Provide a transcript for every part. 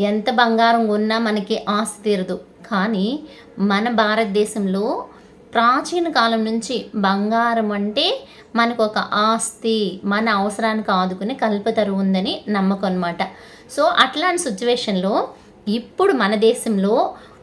ఎంత బంగారం ఉన్నా మనకి ఆస్తి తీరదు. కానీ మన భారతదేశంలో ప్రాచీన కాలం నుంచి బంగారం అంటే మనకు ఒక ఆస్తి మన అవసరానికి ఆదుకునే కల్పతరు ఉందని నమ్మకం అనమాట సో అట్లాంటి సిచ్యువేషన్లో ఇప్పుడు మన దేశంలో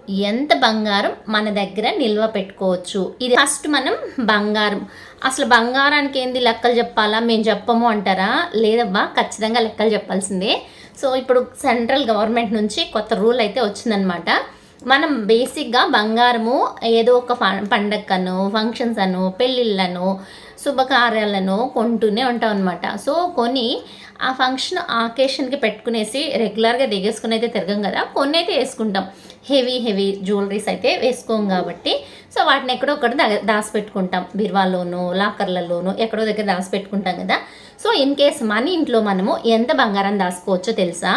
ఎంత బంగారం మన దగ్గర నిల్వ పెట్టుకోవచ్చు. ఇది ఫస్ట్ మనం బంగారం. అసలు బంగారానికి ఏంది లెక్కలు చెప్పాలా? మేము చెప్పము అంటారా? లేదబ్బా ఖచ్చితంగా లెక్కలు చెప్పాల్సిందే. సో ఇప్పుడు సెంట్రల్ గవర్నమెంట్ నుంచి కొత్త రూల్ అయితే వచ్చిందనమాట మనం బేసిక్గా బంగారము ఏదో ఒక పండగను ఫంక్షన్స్ అను పెళ్ళిళ్ళను శుభకార్యాలను కొంటూనే ఉంటాం అనమాట సో కొని ఆ ఫంక్షన్ ఆకేషన్కి పెట్టుకునేసి రెగ్యులర్గా దిగేసుకుని అయితే తిరగం కదా. కొన్ని అయితే వేసుకుంటాం. హెవీ హెవీ జ్యువెలరీస్ అయితే వేసుకోం కాబట్టి. సో వాటిని ఎక్కడో ఒకటి దా- దాచిపెట్టుకుంటాం. బీరువాలోను లాకర్లలోను ఎక్కడో దగ్గర దాచిపెట్టుకుంటాం కదా. సో ఇన్ కేస్ మన ఇంట్లో మనము ఎంత బంగారం దాచుకోవచ్చో తెలుసా?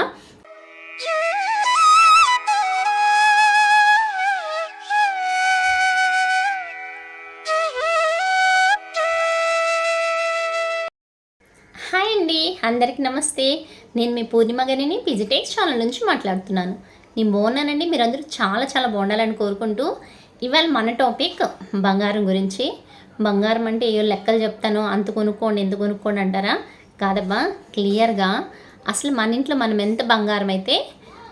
హాయ్ అండి అందరికీ నమస్తే. నేను మీ పూర్ణిమ గనిని పిజిటెక్స్ ఛానల్ నుంచి మాట్లాడుతున్నాను. నేను బాగున్నానండి మీరందరూ చాలా చాలా బాగుండాలని కోరుకుంటూ ఇవాళ మన టాపిక్ బంగారం గురించి. బంగారం అంటే ఏ లెక్కలు చెప్తాను అంత కొనుక్కోండి ఎంత కొనుక్కోండి అంటారా? కాదబ్బా క్లియర్గా అసలు మన ఇంట్లో మనం ఎంత బంగారం అయితే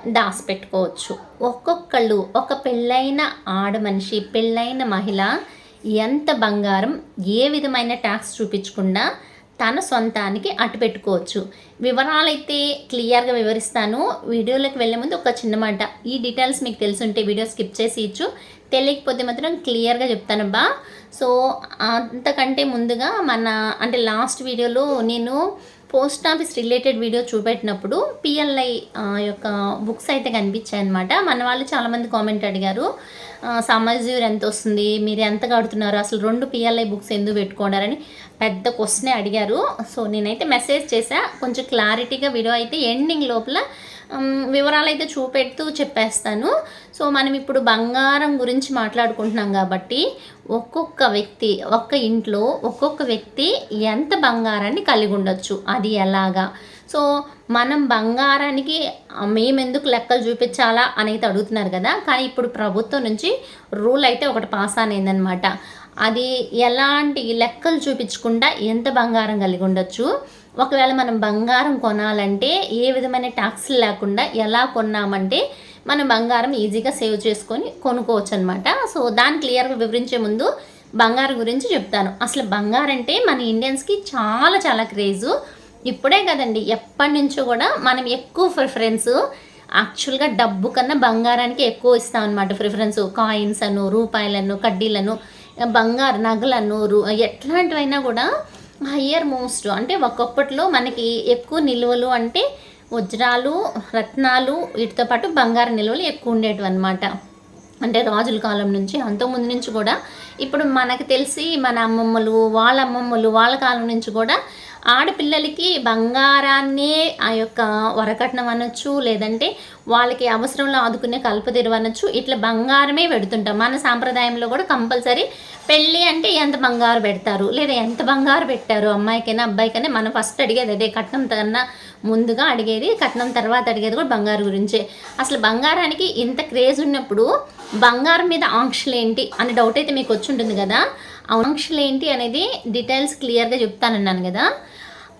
దాచిపెట్టుకోవచ్చు. ఒక్కొక్కళ్ళు ఒక పెళ్ళైన ఆడ మనిషి పెళ్ళైన మహిళ ఎంత బంగారం ఏ విధమైన ట్యాక్స్ చూపించకుండా తన సొంతానికి అటు పెట్టుకోవచ్చు. వివరాలైతే క్లియర్గా వివరిస్తాను. వీడియోలోకి వెళ్ళే ముందు ఒక చిన్న మాట. ఈ డీటెయిల్స్ మీకు తెలుసుంటే వీడియో స్కిప్ చేసి ఇచ్చు. తెలియకపోతే మాత్రం క్లియర్గా చెప్తానబ్బా. సో అంతకంటే ముందుగా మన అంటే లాస్ట్ వీడియోలో నేను పోస్ట్ ఆఫీస్ రిలేటెడ్ వీడియో చూపెట్టినప్పుడు పిఎల్ఐ యొక్క బుక్స్ అయితే కనిపించాయి అనమాట మన వాళ్ళు చాలామంది కామెంట్ అడిగారు సమజ్యూర్ ఎంత వస్తుంది? మీరు ఎంత కడుతున్నారు? అసలు రెండు పిఎల్ఐ బుక్స్ ఎందుకు పెట్టుకున్నారని పెద్ద క్వశ్చనే అడిగారు. సో నేనైతే మెసేజ్ చేశాను కొంచెం క్లారిటీగా వీడియో అయితే ఎండింగ్ లోపల వివరాలు అయితే చూపెడుతూ చెప్పేస్తాను. సో మనం ఇప్పుడు బంగారం గురించి మాట్లాడుకుంటున్నాం కాబట్టి ఒక్కొక్క వ్యక్తి ఒక్క ఇంట్లో ఒక్కొక్క వ్యక్తి ఎంత బంగారాన్ని కలిగి ఉండొచ్చు? అది ఎలాగా? సో మనం బంగారానికి మేమెందుకు మేము ఎందుకు లెక్కలు చూపించాలా అనేది అడుగుతున్నారు కదా? కానీ ఇప్పుడు ప్రభుత్వం నుంచి రూల్ అయితే ఒకటి పాస్ అనేదన్నమాట అది ఎలాంటి లెక్కలు చూపించకుండా ఎంత బంగారం కలిగి ఉండొచ్చు? ఒకవేళ మనం బంగారం కొనాలంటే ఏ విధమైన ట్యాక్స్ లేకుండా ఎలా కొన్నామంటే మనం బంగారం ఈజీగా సేవ్ చేసుకొని కొనుక్కోవచ్చు అనమాట సో దాన్ని క్లియర్గా వివరించే ముందు బంగారం గురించి చెప్తాను. అసలు బంగారం అంటే మన ఇండియన్స్కి చాలా చాలా క్రేజు ఇప్పుడే కదండి ఎప్పటి నుంచో కూడా మనం ఎక్కువ ప్రిఫరెన్స్ యాక్చువల్గా డబ్బు కన్నా బంగారానికి ఎక్కువ ఇస్తాం అనమాట ప్రిఫరెన్స్ కాయిన్స్ అను రూపాయలను కడ్డీలను బంగారు నగలను రూ ఎట్లాంటివైనా కూడా హయ్యర్ మోస్ట్ అంటే ఒకప్పట్లో మనకి ఎక్కువ నిల్వలు అంటే వజ్రాలు రత్నాలు వీటితో పాటు బంగారు నిల్వలు ఎక్కువ ఉండేటివి అనమాట అంటే రాజుల కాలం నుంచి అంతకుముందు నుంచి కూడా ఇప్పుడు మనకు తెలిసి మన అమ్మమ్మలు వాళ్ళ అమ్మమ్మలు వాళ్ళ కాలం నుంచి కూడా ఆడపిల్లలకి బంగారాన్నే ఆ యొక్క వరకట్నం అనొచ్చు లేదంటే వాళ్ళకి అవసరంలో ఆదుకునే కల్పతీరు అనొచ్చు. ఇట్లా బంగారమే పెడుతుంటాం. మన సాంప్రదాయంలో కూడా కంపల్సరీ పెళ్ళి అంటే ఎంత బంగారు పెడతారు? లేదా ఎంత బంగారు పెట్టారు? అమ్మాయికైనా అబ్బాయికైనా మనం ఫస్ట్ అడిగేది అదే కట్నం కన్నా ముందుగా అడిగేది కట్నం తర్వాత అడిగేది కూడా బంగారు గురించే. అసలు బంగారానికి ఇంత క్రేజ్ ఉన్నప్పుడు బంగారం మీద ఆంక్షలు ఏంటి అనే డౌట్ అయితే మీకు వచ్చి ఉంటుంది కదా. ఆంక్షలు ఏంటి అనేది డీటెయిల్స్ క్లియర్గా చెప్తానన్నాను కదా.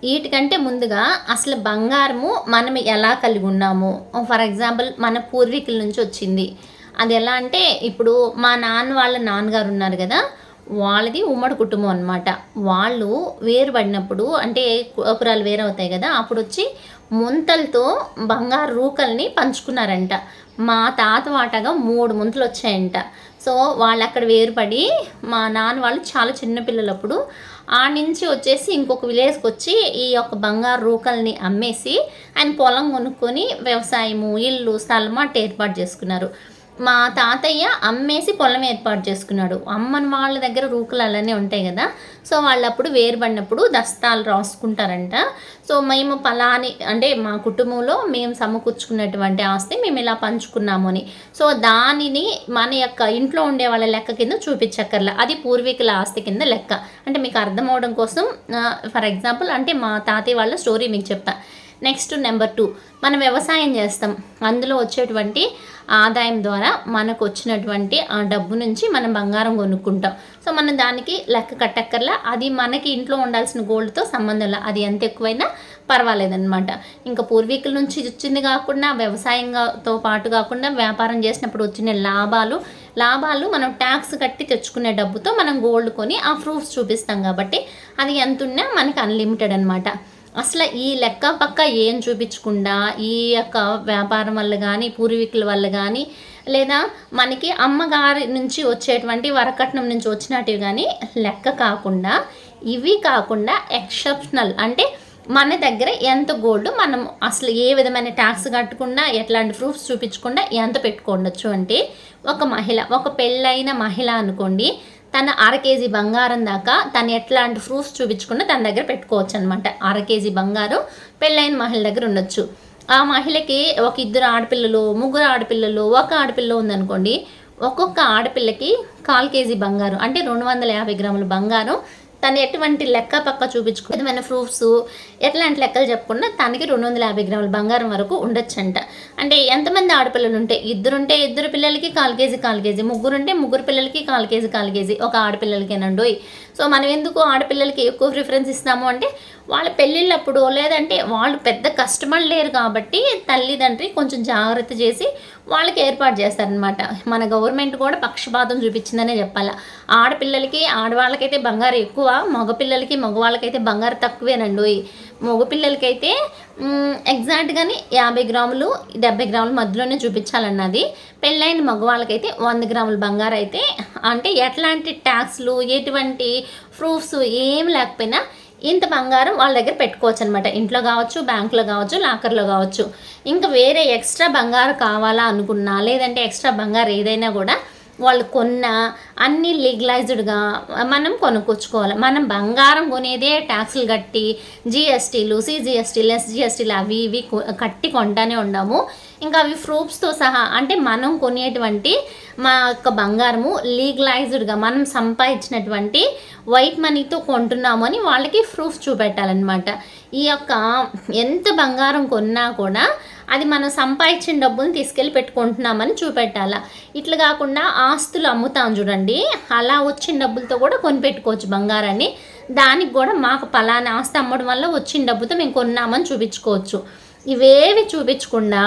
వీటికంటే ముందుగా అసలు బంగారము మనం ఎలా కలిగి ఉన్నాము? ఫర్ ఎగ్జాంపుల్ మన పూర్వీకుల నుంచి వచ్చింది. అది ఎలా అంటే ఇప్పుడు మా నాన్న వాళ్ళ నాన్నగారు ఉన్నారు కదా. వాళ్ళది ఉమ్మడి కుటుంబం అనమాట వాళ్ళు వేరుపడినప్పుడు అంటే కురాలు వేరవుతాయి కదా అప్పుడు వచ్చి ముంతలతో బంగారు రూకల్ని పంచుకున్నారంట. మా తాత వాటగా మూడు ముంతలు వచ్చాయంట సో వాళ్ళు అక్కడ వేరుపడి మా నాన్న వాళ్ళు చాలా చిన్నపిల్లలప్పుడు ఆ నుంచి వచ్చేసి ఇంకొక విలేజ్కి వచ్చి ఈ యొక్క బంగారు రూకల్ని అమ్మేసి ఆయన పొలం కొనుక్కొని వ్యవసాయము ఇల్లు స్థలం అటు ఏర్పాటు చేసుకున్నారు. మా తాతయ్య అమ్మేసి పొలం ఏర్పాటు చేసుకున్నాడు. అమ్మని వాళ్ళ దగ్గర రూకలు అలానే ఉంటాయి కదా. సో వాళ్ళు అప్పుడు వేరుపడినప్పుడు దస్తాలు రాసుకుంటారంట. సో మేము పలాని అంటే మా కుటుంబంలో మేము సమకూర్చుకున్నటువంటి ఆస్తి మేము ఇలా పంచుకున్నాము అని. సో దానిని మన యొక్క ఇంట్లో ఉండే వాళ్ళ లెక్క కింద చూపించక్కర్లా. అది పూర్వీకుల ఆస్తి కింద లెక్క. అంటే మీకు అర్థం అవడం కోసం ఫర్ ఎగ్జాంపుల్ అంటే మా తాతయ్య వాళ్ళ స్టోరీ మీకు చెప్పా నెక్స్ట్ నెంబర్ టూ. మనం వ్యవసాయం చేస్తాం. అందులో వచ్చేటువంటి ఆదాయం ద్వారా మనకు వచ్చినటువంటి ఆ డబ్బు నుంచి మనం బంగారం కొనుక్కుంటాం. సో మనం దానికి లెక్క కట్టక్కర్లా అది మనకి ఇంట్లో ఉండాల్సిన గోల్డ్తో సంబంధం లేదు అది ఎంత ఎక్కువైనా పర్వాలేదన్నమాట. ఇంకా పూర్వీకుల నుంచి వచ్చింది కాకుండా వ్యవసాయంతో పాటు కాకుండా వ్యాపారం చేసినప్పుడు వచ్చిన లాభాలు లాభాలు మనం ట్యాక్స్ కట్టి తెచ్చుకునే డబ్బుతో మనం గోల్డ్ కొని ఆ ప్రూఫ్స్ చూపిస్తాం కాబట్టి అది ఎంత ఉన్నా మనకి అన్లిమిటెడ్ అనమాట అసలు ఈ లెక్క పక్క ఏం చూపించకుండా ఈ యొక్క వ్యాపారం వల్ల కానీ పూర్వీకుల వల్ల కానీ లేదా మనకి అమ్మగారి నుంచి వచ్చేటువంటి వరకట్నం నుంచి వచ్చినట్టు కానీ లెక్క కాకుండా ఇవి కాకుండా ఎక్సెప్షనల్. అంటే మన దగ్గర ఎంత గోల్డ్ మనం అసలు ఏ విధమైన ట్యాక్స్ కట్టకుండా ఎట్లాంటి ప్రూఫ్స్ చూపించకుండా ఎంత పెట్టుకోండొచ్చు అంటే ఒక మహిళ ఒక పెళ్ళైన మహిళ అనుకోండి తన అర కేజీ బంగారం దాకా తను ఎట్లాంటి ప్రూఫ్స్ చూపించకుండా తన దగ్గర పెట్టుకోవచ్చు అనమాట అర కేజీ బంగారం పెళ్ళైన మహిళ దగ్గర ఉండొచ్చు. ఆ మహిళకి ఒక ఇద్దరు ఆడపిల్లలు ముగ్గురు ఆడపిల్లలు ఒక ఆడపిల్ల ఉందనుకోండి ఒక్కొక్క ఆడపిల్లకి కాల్ కేజీ బంగారం అంటే రెండు వందల యాభై గ్రాముల బంగారం తను ఎటువంటి లెక్క పక్క చూపించుకో విధమైన ప్రూఫ్స్ ఎట్లాంటి లెక్కలు చెప్పకుండా తనకి రెండు వందల యాభై గ్రాముల బంగారం వరకు ఉండొచ్చంట. అంటే ఎంతమంది ఆడపిల్లలు ఉంటే ఇద్దరుంటే ఇద్దరు పిల్లలకి కాల్ కేజీ కాల్ కేజీ ముగ్గురుంటే ముగ్గురు పిల్లలకి కాల్ కేజీ కాల్ కేజీ ఒక ఆడపిల్లలకేనండోయ్. సో మనం ఎందుకు ఆడపిల్లలకి ఎక్కువ ప్రిఫరెన్స్ ఇస్తాము అంటే వాళ్ళ పెళ్ళిళ్ళప్పుడు లేదంటే వాళ్ళు పెద్ద కస్టమర్ లేరు కాబట్టి తల్లిదండ్రి కొంచెం జాగ్రత్త చేసి వాళ్ళకి ఏర్పాటు చేస్తారనమాట మన గవర్నమెంట్ కూడా పక్షపాతం చూపించిందనే చెప్పాలి. ఆడపిల్లలకి ఆడవాళ్ళకైతే బంగారు ఎక్కువ మగపిల్లలకి మగవాళ్ళకైతే బంగారు తక్కువేనండి. మగపిల్లలకైతే ఎగ్జాక్ట్గానే యాభై గ్రాములు డెబ్బై గ్రాముల మధ్యలోనే చూపించాలన్నది. పెళ్ళైన మగవాళ్ళకైతే వంద గ్రాముల బంగారు అయితే అంటే ఎట్లాంటి ట్యాక్స్లు ఎటువంటి ప్రూఫ్స్ ఏం లేకపోయినా ఇంత బంగారం వాళ్ళ దగ్గర పెట్టుకోవచ్చు అనమాట ఇంట్లో కావచ్చు బ్యాంకులో కావచ్చు లాకర్లో కావచ్చు. ఇంకా వేరే ఎక్స్ట్రా బంగారం కావాలా అనుకున్నా లేదంటే ఎక్స్ట్రా బంగారం ఏదైనా కూడా వాళ్ళు కొన్న అన్ని లీగలైజ్డ్గా మనం కొనుక్కొచ్చుకోవాలి. మనం బంగారం కొనేదే ట్యాక్సులు కట్టి జిఎస్టీలు సిజిఎస్టీలు ఎస్జిఎస్టీలు అవి ఇవి కట్టి కొంటానే ఉండము. ఇంకా అవి ప్రూఫ్స్తో సహా అంటే మనం కొనేటువంటి మా యొక్క బంగారము లీగలైజ్డ్గా మనం సంపాదించినటువంటి వైట్ మనీతో కొంటున్నాము అని వాళ్ళకి ప్రూఫ్ చూపెట్టాలన్నమాట. ఈ యొక్క ఎంత బంగారం కొన్నా కూడా అది మనం సంపాదించిన డబ్బుని తీసుకెళ్ళి పెట్టుకుంటున్నామని చూపెట్టాలా. ఇట్లా కాకుండా ఆస్తులు అమ్ముతాం చూడండి అలా వచ్చిన డబ్బులతో కూడా కొనిపెట్టుకోవచ్చు బంగారాన్ని. దానికి కూడా మాకు పలానా ఆస్తి అమ్మడం వల్ల వచ్చిన డబ్బుతో మేము కొన్నామని చూపించుకోవచ్చు. ఇవేవి చూపించకుండా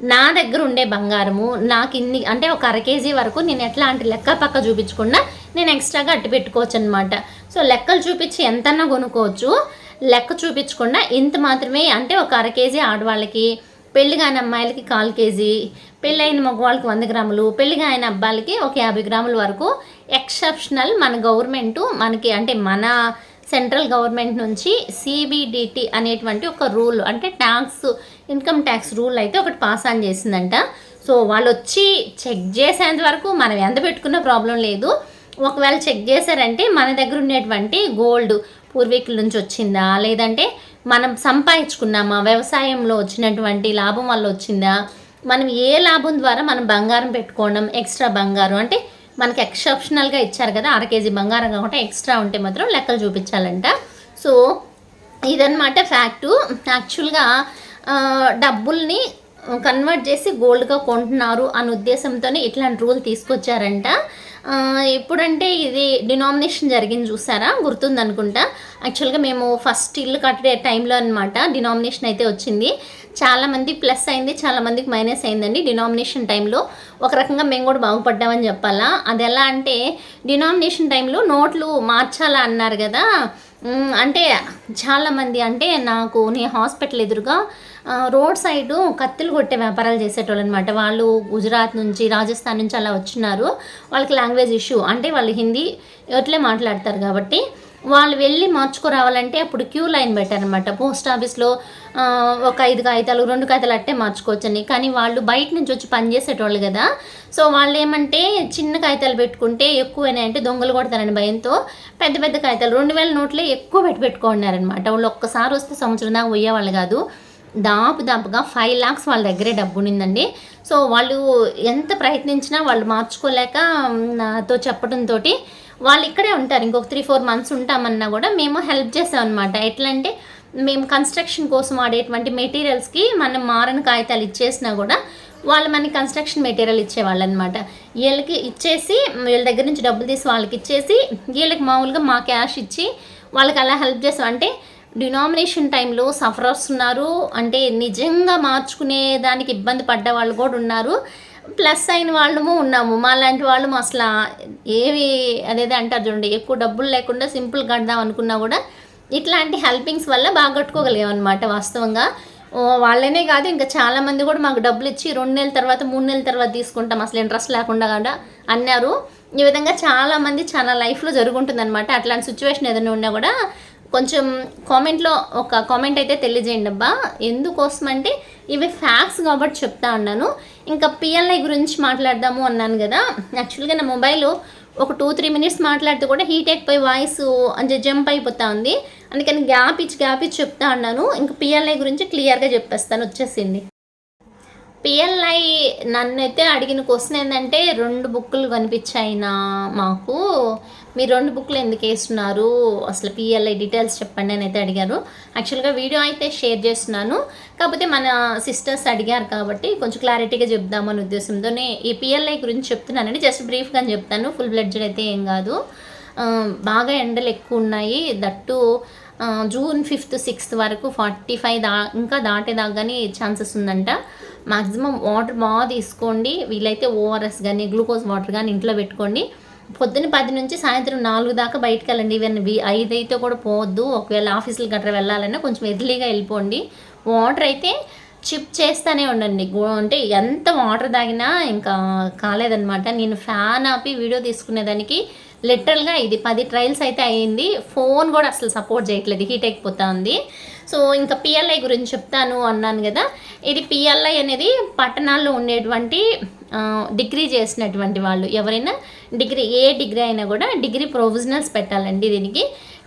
నా దగ్గర ఉండే బంగారము నాకు ఇన్ని అంటే ఒక అర కేజీ వరకు నేను ఎట్లాంటి లెక్క పక్క చూపించకుండా నేను ఎక్స్ట్రాగా అట్టి పెట్టుకోవచ్చు అనమాట సో లెక్కలు చూపించి ఎంతన్నా కొనుక్కోవచ్చు. లెక్క చూపించకుండా ఇంత మాత్రమే అంటే ఒక అర కేజీ ఆడవాళ్ళకి పెళ్ళి కాని అమ్మాయిలకి కాల్ కేజీ పెళ్ళైన మగవాళ్ళకి వంద గ్రాములు పెళ్ళి కాని అబ్బాయిలకి ఒక యాభై గ్రాముల వరకు ఎక్సెప్షనల్ మన గవర్నమెంట్ మనకి అంటే మన సెంట్రల్ గవర్నమెంట్ నుంచి సిబిడిటి అనేటువంటి ఒక రూల్ అంటే ట్యాక్స్ ఇన్కమ్ ట్యాక్స్ రూల్ అయితే ఒకటి పాస్ ఆన్ చేసిందంట. సో వాళ్ళు వచ్చి చెక్ చేసేంత వరకు మనం ఎంత పెట్టుకున్న ప్రాబ్లం లేదు. ఒకవేళ చెక్ చేశారంటే మన దగ్గర ఉండేటువంటి గోల్డ్ పూర్వీకుల నుంచి వచ్చిందా? లేదంటే మనం సంపాదించుకున్నామా? వ్యవసాయంలో వచ్చినటువంటి లాభం వల్ల వచ్చిందా? మనం ఏ లాభం ద్వారా మనం బంగారం పెట్టుకోవడం ఎక్స్ట్రా బంగారం అంటే మనకి ఎక్సెప్షనల్గా ఇచ్చారు కదా అర కేజీ బంగారం కాకుండా ఎక్స్ట్రా ఉంటే మాత్రం లెక్కలు చూపించాలంట. సో ఇదనమాట ఫ్యాక్టు. యాక్చువల్గా డబ్బుల్ని కన్వర్ట్ చేసి గోల్డ్గా కొంటున్నారు అనే ఉద్దేశంతోనే ఇట్లాంటి రూల్ తీసుకొచ్చారంట. ఎప్పుడంటే ఇది డినామినేషన్ జరిగింది చూసారా? గుర్తుందనుకుంటా. యాక్చువల్గా మేము ఫస్ట్ ఇల్లు కట్టే టైంలో అనమాట డినామినేషన్ అయితే వచ్చింది. చాలామంది ప్లస్ అయింది చాలామందికి మైనస్ అయిందండి డినామినేషన్ టైంలో ఒక రకంగా మేము కూడా బాగుపడ్డామని చెప్పాలా? అది ఎలా అంటే డినామినేషన్ టైంలో నోట్లు మార్చాలా అన్నారు కదా? అంటే చాలామంది అంటే నాకు నేను హాస్పిటల్ ఎదురుగా రోడ్ సైడు కత్తులు కొట్టే వ్యాపారాలు చేసేటోళ్ళు అనమాట వాళ్ళు గుజరాత్ నుంచి రాజస్థాన్ నుంచి అలా వచ్చినారు. వాళ్ళకి లాంగ్వేజ్ ఇష్యూ అంటే వాళ్ళు హిందీ ఎట్లే మాట్లాడతారు కాబట్టి వాళ్ళు వెళ్ళి మార్చుకురావాలంటే అప్పుడు క్యూ లైన్ పెట్టారనమాట పోస్ట్ ఆఫీస్లో ఒక ఐదు కాగితాలు రెండు కాగితాలు అట్టే మార్చుకోవచ్చని. కానీ వాళ్ళు బయట నుంచి వచ్చి పనిచేసేటోళ్ళు కదా. సో వాళ్ళు ఏమంటే చిన్న కాగితాలు పెట్టుకుంటే ఎక్కువనే అంటే దొంగలు కొడతారని భయంతో పెద్ద పెద్ద కాగితాలు రెండు వేల నోట్లే ఎక్కువ పెట్టి పెట్టుకున్నారనమాట వాళ్ళు ఒక్కసారి వస్తే సంవత్సరం దాకా పోయేవాళ్ళు కాదు. దాపు దాపుగా ఫైవ్ లాక్స్ వాళ్ళ దగ్గరే డబ్బు ఉండిందండి సో వాళ్ళు ఎంత ప్రయత్నించినా వాళ్ళు మార్చుకోలేక నాతో చెప్పడంతో వాళ్ళు ఇక్కడే ఉంటారు. ఇంకొక త్రీ ఫోర్ మంత్స్ ఉంటామన్నా కూడా మేము హెల్ప్ చేసాం అనమాట ఎట్లా అంటే మేము కన్స్ట్రక్షన్ కోసం ఆడేటువంటి మెటీరియల్స్కి మనం మారని కాగితాలు ఇచ్చేసినా కూడా వాళ్ళు మనకి కన్స్ట్రక్షన్ మెటీరియల్ ఇచ్చేవాళ్ళు అనమాట వీళ్ళకి ఇచ్చేసి వీళ్ళ దగ్గర నుంచి డబ్బులు తీసి వాళ్ళకి ఇచ్చేసి వీళ్ళకి మామూలుగా మా క్యాష్ ఇచ్చి వాళ్ళకి అలా హెల్ప్ చేసాం అంటే డినామినేషన్ టైంలో సఫరర్స్ ఉన్నారు. అంటే నిజంగా మార్చుకునే దానికి ఇబ్బంది పడ్డ వాళ్ళు కూడా ఉన్నారు. ప్లస్ అయిన వాళ్ళము ఉన్నాము. మా లాంటి వాళ్ళము అసలు ఏవి అదేదే అంటారు చూడండి ఎక్కువ డబ్బులు లేకుండా సింపుల్ కడదాం అనుకున్నా కూడా ఇట్లాంటి హెల్పింగ్స్ వల్ల బాగా కట్టుకోగలిగాం అనమాట వాస్తవంగా. వాళ్ళనే కాదు ఇంకా చాలామంది కూడా మాకు డబ్బులు ఇచ్చి రెండు నెలల తర్వాత మూడు నెలల తర్వాత తీసుకుంటాం. అసలు ఇంట్రెస్ట్ లేకుండా కూడా అన్నారు. ఈ విధంగా చాలామంది చాలా లైఫ్లో జరుగుంటుంది అనమాట అట్లాంటి సిచ్యువేషన్ ఏదైనా ఉన్నా కూడా కొంచెం కామెంట్లో ఒక కామెంట్ అయితే తెలియజేయండి అబ్బా. ఎందుకోసం అంటే ఇవి ఫ్యాక్స్ కాబట్టి చెప్తా ఉన్నాను. ఇంకా పిఎల్ఐ గురించి మాట్లాడదాము అన్నాను కదా. యాక్చువల్గా నా మొబైల్ ఒక టూ త్రీ మినిట్స్ మాట్లాడితే కూడా హీట్ అయిపోయి వాయిస్ అంటే జంప్ అయిపోతా ఉంది. అందుకని గ్యాప్ ఇచ్చి గ్యాప్ ఇచ్చి చెప్తా ఉన్నాను. ఇంకా పిఎల్ఐ గురించి క్లియర్గా చెప్పేస్తాను. వచ్చేసింది. పిఎల్ఐ నన్నైతే అడిగిన క్వశ్చన్ ఏంటంటే రెండు బుక్కులు కనిపించాయి నా మాకు. మీరు రెండు బుక్లు ఎందుకు వేస్తున్నారు? అసలు పిఎల్ఐ డీటెయిల్స్ చెప్పండి అని అయితే అడిగారు యాక్చువల్గా వీడియో అయితే షేర్ చేస్తున్నాను. కాకపోతే మన సిస్టర్స్ అడిగారు కాబట్టి కొంచెం క్లారిటీగా చెప్దామని ఉద్దేశంతోనే ఈ పిఎల్ఐ గురించి చెప్తున్నానండి. జస్ట్ బ్రీఫ్గా చెప్తాను. ఫుల్ బ్లడ్జెడ్ అయితే ఏం కాదు. బాగా ఎండలు ఎక్కువ ఉన్నాయి. దట్టు జూన్ ఫిఫ్త్ సిక్స్త్ వరకు ఫార్టీ ఫైవ్ దా ఇంకా దాటేదాకా కానీ ఛాన్సెస్ ఉందంట. మాక్సిమం వాటర్ బాగా తీసుకోండి. వీలైతే ఓఆర్ఎస్ కానీ గ్లూకోజ్ వాటర్ కానీ ఇంట్లో పెట్టుకోండి. పొద్దున్న పది నుంచి సాయంత్రం నాలుగు దాకా బయటకు వెళ్ళండి ఈవెన్ వి ఐదు అయితే కూడా పోవద్దు. ఒకవేళ ఆఫీసులు గట్రా వెళ్ళాలన్నా కొంచెం ఎర్లీగా వెళ్ళిపోండి. వాటర్ అయితే చిప్ చేస్తూనే ఉండండి. అంటే ఎంత వాటర్ తాగినా ఇంకా కాలేదనమాట నేను ఫ్యాన్ ఆపి వీడియో తీసుకునేదానికి లిటరల్గా ఇది పది ట్రయల్స్ అయితే అయ్యింది ఫోన్ కూడా అసలు సపోర్ట్ చేయట్లేదు. హీట్ అయిపోతా ఉంది సో ఇంకా పిఎల్ఐ గురించి చెప్తాను అన్నాను కదా. ఇది పిఎల్ఐ అనేది పట్టణాల్లో ఉండేటువంటి డిగ్రీ చేసినటువంటి వాళ్ళు. ఎవరైనా డిగ్రీ ఏ డిగ్రీ అయినా కూడా డిగ్రీ ప్రొవిజనల్స్ పెట్టాలండి దీనికి.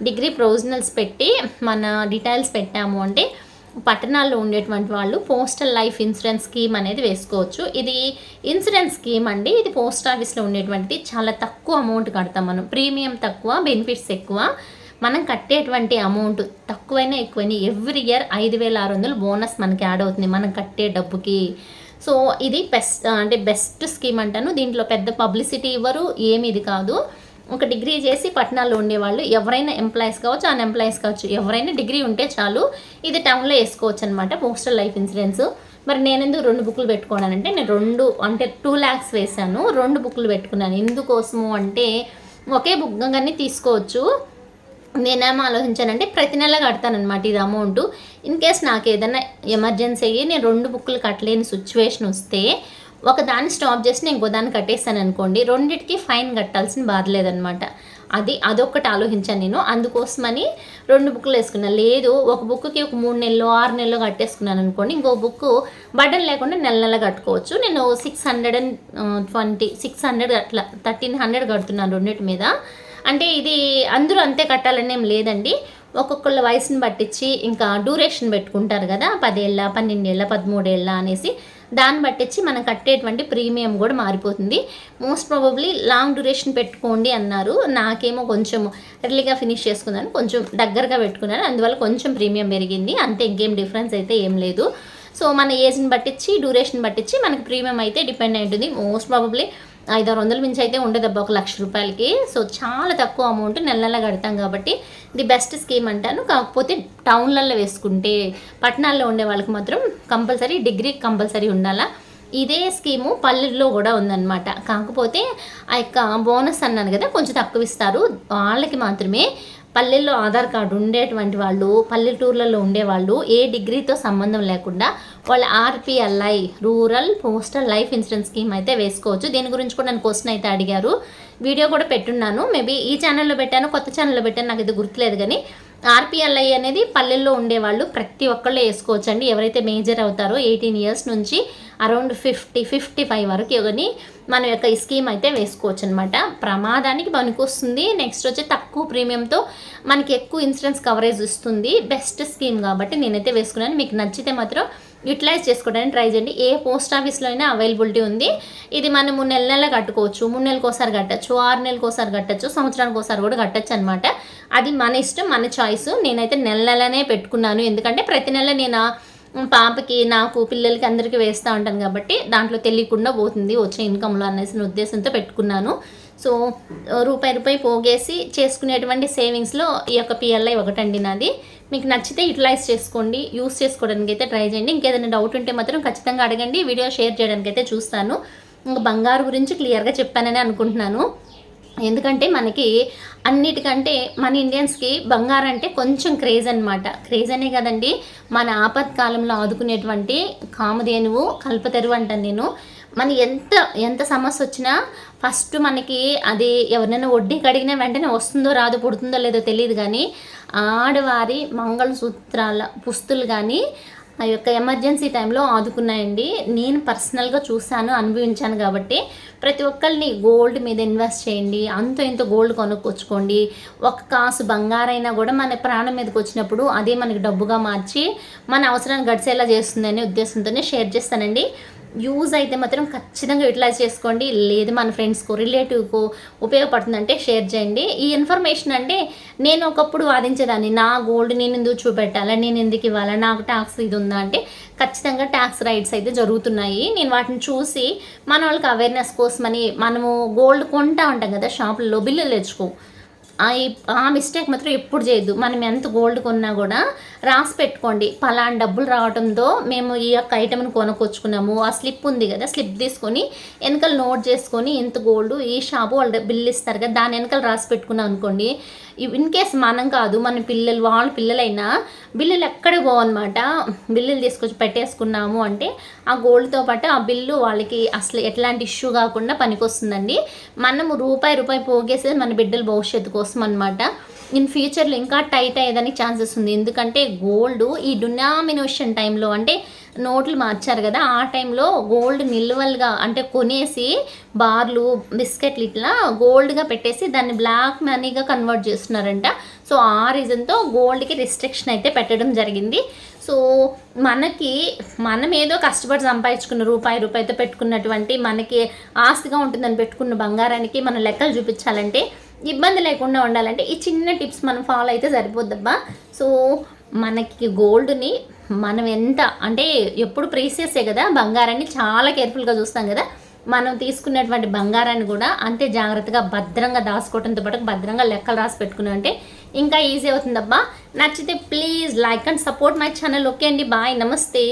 డిగ్రీ ప్రొవిజనల్స్ పెట్టి మన డీటెయిల్స్ పెట్టాము అంటే పట్టణాల్లో ఉండేటువంటి వాళ్ళు పోస్టల్ లైఫ్ ఇన్సూరెన్స్ స్కీమ్ అనేది వేసుకోవచ్చు. ఇది ఇన్సూరెన్స్ స్కీమ్ అండి. ఇది పోస్ట్ ఆఫీస్లో ఉండేటువంటిది. చాలా తక్కువ అమౌంట్ కడతాం మనం. ప్రీమియం తక్కువ బెనిఫిట్స్ ఎక్కువ. మనం కట్టేటువంటి అమౌంట్ తక్కువైనా ఎక్కువైనా ఎవ్రీ ఇయర్ ఐదు వేల ఆరు వందలు బోనస్ మనకి యాడ్ అవుతుంది. మనం కట్టే డబ్బుకి. సో ఇది బెస్ట్ అంటే బెస్ట్ స్కీమ్ అంటాను. దీంట్లో పెద్ద పబ్లిసిటీ ఇవ్వరు ఏమి ఇది కాదు. ఒక డిగ్రీ చేసి పట్టణాల్లో ఉండేవాళ్ళు ఎవరైనా ఎంప్లాయీస్ కావచ్చు అన్ఎంప్లాయీస్ కావచ్చు ఎవరైనా డిగ్రీ ఉంటే చాలు ఇది టౌన్లో వేసుకోవచ్చు అనమాట పోస్టల్ లైఫ్ ఇన్సూరెన్స్. మరి నేను ఎందుకు రెండు బుక్లు పెట్టుకోనంటే నేను రెండు అంటే టూ ల్యాక్స్ వేశాను రెండు బుక్లు పెట్టుకున్నాను. ఎందుకోసము అంటే ఒకే బుక్ కానీ తీసుకోవచ్చు. నేనేం ఆలోచించానంటే ప్రతి నెల కడతానమాట ఇది అమౌంట్. ఇన్ కేస్ నాకు ఏదైనా ఎమర్జెన్సీ అయ్యి నేను రెండు బుక్కులు కట్టలేని సిచ్యువేషన్ వస్తే ఒక దాన్ని స్టాప్ చేసి నేను ఇంకో దాన్ని కట్టేస్తాను అనుకోండి రెండింటికి ఫైన్ కట్టాల్సిన బాధ లేదనమాట అది అదొక్కటి ఆలోచించాను నేను. అందుకోసమని రెండు బుక్లు వేసుకున్నాను లేదు ఒక బుక్కి ఒక మూడు నెలలు ఆరు నెలలు కట్టేసుకున్నాను అనుకోండి ఇంకో బుక్ బటన్ లేకుండా నెల నెల కట్టుకోవచ్చు. నేను six hundred and twenty six hundred అట్లా థర్టీన్ హండ్రెడ్ కడుతున్నాను రెండింటి మీద. అంటే ఇది అందరూ అంతే కట్టాలని ఏం లేదండి. ఒక్కొక్కళ్ళ వయసుని పట్టించి ఇంకా డ్యూరేషన్ పెట్టుకుంటారు కదా పదేళ్ళ పన్నెండేళ్ళ పదమూడేళ్ళ అనేసి దాన్ని పట్టించి మనం కట్టేటువంటి ప్రీమియం కూడా మారిపోతుంది. మోస్ట్ ప్రాబబ్లీ లాంగ్ డ్యూరేషన్ పెట్టుకోండి అన్నారు. నాకేమో కొంచెం ఎర్లీగా ఫినిష్ చేసుకున్నాను కొంచెం దగ్గరగా పెట్టుకున్నాను అందువల్ల కొంచెం ప్రీమియం పెరిగింది. అంతే ఇంకేం డిఫరెన్స్ అయితే ఏం లేదు. సో మన ఏజ్ని పట్టించి డ్యూరేషన్ పట్టించి మనకి ప్రీమియం అయితే డిపెండ్ అయి ఉంటుంది. మోస్ట్ ప్రాబబ్లీ ఐదు ఆరు వందల మించి అయితే ఉండదబ్బా ఒక లక్ష రూపాయలకి. సో చాలా తక్కువ అమౌంట్ నెల నెల కడతాం కాబట్టి ది బెస్ట్ స్కీమ్ అంటాను. కాకపోతే టౌన్లలో వేసుకుంటే పట్టణాల్లో ఉండే వాళ్ళకి మాత్రం కంపల్సరీ డిగ్రీ కంపల్సరీ ఉండాలా? ఇదే స్కీము పల్లెల్లో కూడా ఉందన్నమాట. కాకపోతే ఆ యొక్క బోనస్ అన్నాను కదా కొంచెం తక్కువ ఇస్తారు. వాళ్ళకి మాత్రమే పల్లెల్లో ఆధార్ కార్డు ఉండేటువంటి వాళ్ళు పల్లెటూర్లలో ఉండేవాళ్ళు ఏ డిగ్రీతో సంబంధం లేకుండా వాళ్ళ RPLI rural postal life insurance scheme అయితే వేసుకోవచ్చు. దీని గురించి కూడా నన్ను క్వశ్చన్ అయితే అడిగారు. వీడియో కూడా పెట్టున్నాను. మేబీ ఈ ఛానల్లో పెట్టాను కొత్త ఛానల్లో పెట్టాను నాకు ఇది గుర్తులేదు కానీ ఆర్పిఎల్ఐ అనేది పల్లెల్లో ఉండేవాళ్ళు ప్రతి ఒక్కళ్ళు వేసుకోవచ్చు అండి ఎవరైతే మేజర్ అవుతారో ఎయిటీన్ ఇయర్స్ నుంచి అరౌండ్ ఫిఫ్టీ ఫిఫ్టీ ఫైవ్ వరకు కానీ మన యొక్క ఈ స్కీమ్ అయితే వేసుకోవచ్చు అనమాట ప్రమాదానికి పనికొస్తుంది. నెక్స్ట్ వచ్చి తక్కువ ప్రీమియంతో మనకి ఎక్కువ ఇన్సూరెన్స్ కవరేజ్ ఇస్తుంది. బెస్ట్ స్కీమ్ కాబట్టి నేనైతే వేసుకున్నాను. మీకు నచ్చితే మాత్రం యూటిలైజ్ చేసుకోవడానికి ట్రై చేయండి. ఏ పోస్ట్ ఆఫీస్లో అయినా అవైలబిలిటీ ఉంది. ఇది మనము నెల నెల కట్టుకోవచ్చు. మూడు నెలలకు ఒకసారి కట్టచ్చు. ఆరు నెలలకు ఒకసారి కట్టచ్చు. సంవత్సరానికి ఒకసారి కూడా కట్టచ్చు అనమాట. అది మన ఇష్టం మన చాయిస్ నేనైతే నెల నెలనే పెట్టుకున్నాను. ఎందుకంటే ప్రతి నెల నేను పాపకి నాకు పిల్లలకి అందరికీ వేస్తూ ఉంటాను కాబట్టి దాంట్లో తెలియకుండా పోతుంది వచ్చే ఇన్కంలో అనేసిన ఉద్దేశంతో పెట్టుకున్నాను. సో రూపాయి రూపాయి పోగేసి చేసుకునేటువంటి సేవింగ్స్లో ఈ యొక్క పిఎల్ఐ ఒకటండి నాది. మీకు నచ్చితే యూటిలైజ్ చేసుకోండి యూస్ చేసుకోవడానికి అయితే ట్రై చేయండి. ఇంకేదైనా డౌట్ ఉంటే మాత్రం ఖచ్చితంగా అడగండి వీడియో షేర్ చేయడానికి అయితే చూస్తాను. ఇంకా బంగారు గురించి క్లియర్గా చెప్పానని అనుకుంటున్నాను. ఎందుకంటే మనకి అన్నిటికంటే మన ఇండియన్స్కి బంగారం అంటే కొంచెం క్రేజ్ అనమాట క్రేజ్ అనే కదండి మన ఆపత్కాలంలో ఆదుకునేటువంటి కామధేనువు కల్పతెరువు అంటాను నేను. మన ఎంత ఎంత సమస్య వచ్చినా ఫస్ట్ మనకి అది ఎవరినైనా వడ్డీ కడిగినా వెంటనే వస్తుందో రాదు పుడుతుందో లేదో తెలియదు కానీ ఆడవారి మంగళసూత్రాల పుస్తులు కానీ ఆ యొక్క ఎమర్జెన్సీ టైంలో ఆదుకున్నాయండి. నేను పర్సనల్గా చూశాను అనుభవించాను కాబట్టి ప్రతి ఒక్కరిని గోల్డ్ మీద ఇన్వెస్ట్ చేయండి. అంత ఇంత గోల్డ్ కొనుక్కొచ్చుకోండి. ఒక కాసు బంగారైనా కూడా మన ప్రాణం మీదకి వచ్చినప్పుడు అదే మనకి డబ్బుగా మార్చి మన అవసరాన్ని గడిచేలా చేస్తుందనే ఉద్దేశంతోనే షేర్ చేస్తానండి. యూజ్ అయితే మాత్రం ఖచ్చితంగా యూటిలైజ్ చేసుకోండి. లేదు మన ఫ్రెండ్స్కు రిలేటివ్కు ఉపయోగపడుతుందంటే షేర్ చేయండి. ఈ ఇన్ఫర్మేషన్ అంటే నేను ఒకప్పుడు వాదించేదాన్ని. నా గోల్డ్ నేను ఎందుకు చూపెట్టాలా? నేను ఎందుకు ఇవ్వాలా? నాకు ట్యాక్స్ ఇది ఉందా? అంటే ఖచ్చితంగా ట్యాక్స్ రైట్స్ అయితే జరుగుతున్నాయి. నేను వాటిని చూసి మన వాళ్ళకి అవేర్నెస్ కోసమని మనము గోల్డ్ కొంటా ఉంటాం కదా షాపుల్లో బిల్లులు తెచ్చుకో. ఆ ఆ మిస్టేక్ మాత్రం ఎప్పుడు చేయొద్దు. మనం ఎంత గోల్డ్ కొన్నా కూడా రాసి పెట్టుకోండి. పలానా డబ్బులు రావడంతో మేము ఈ యొక్క ఐటమ్ని కొనుక్కొచ్చుకున్నాము. ఆ స్లిప్ ఉంది కదా స్లిప్ తీసుకొని వెనకాల నోట్ చేసుకొని ఇంత గోల్డ్ ఈ షాపు వాళ్ళు బిల్లు ఇస్తారు కదా దాని వెనకాల రాసి పెట్టుకున్నాం అనుకోండి. ఇన్ కేస్ మనం కాదు మన పిల్లలు వాళ్ళ పిల్లలైనా బిల్లులు ఎక్కడ పోవన్నమాట. బిల్లులు తీసుకొచ్చి పెట్టేసుకున్నాము అంటే ఆ గోల్డ్తో పాటు ఆ బిల్లు వాళ్ళకి అసలు ఎట్లాంటి ఇష్యూ కాకుండా పనికొస్తుందండి. మనము రూపాయి రూపాయి పోగేసేది మన బిడ్డల భవిష్యత్తు కోసం అనమాట ఇన్ ఫ్యూచర్లో ఇంకా టైట్ అయ్యేదానికి ఛాన్సెస్ ఉంది. ఎందుకంటే గోల్డ్ ఈ డినామినేషన్ టైంలో అంటే నోట్లు మార్చారు కదా ఆ టైంలో గోల్డ్ నిల్వలుగా అంటే కొనేసి బార్లు బిస్కెట్లు ఇట్లా గోల్డ్గా పెట్టేసి దాన్ని బ్లాక్ మనీగా కన్వర్ట్ చేస్తున్నారంట. సో ఆ రీజన్తో గోల్డ్కి రిస్ట్రిక్షన్ అయితే పెట్టడం జరిగింది. సో మనకి మనం ఏదో కష్టపడి సంపాదించుకున్న రూపాయి రూపాయితో పెట్టుకున్నటువంటి మనకి ఆస్తిగా ఉంటుందని పెట్టుకున్న బంగారానికి మన లెక్కలు చూపించాలంటే ఇబ్బంది లేకుండా ఉండాలంటే ఈ చిన్న టిప్స్ మనం ఫాలో అయితే సరిపోద్దబ్బా. సో మనకి గోల్డ్ని మనం ఎంత అంటే ఎప్పుడు ప్రీసియసే కదా బంగారాన్ని చాలా కేర్ఫుల్గా చూస్తాం కదా. మనం తీసుకున్నటువంటి బంగారాన్ని కూడా అంతే జాగ్రత్తగా భద్రంగా దాచుకోవడంతో పాటు భద్రంగా లెక్కలు రాసి పెట్టుకున్నాం అంటే ఇంకా ఈజీ అవుతుందబ్బా. నచ్చితే please like and support my channel. Okay అండి బాయ్ నమస్తే.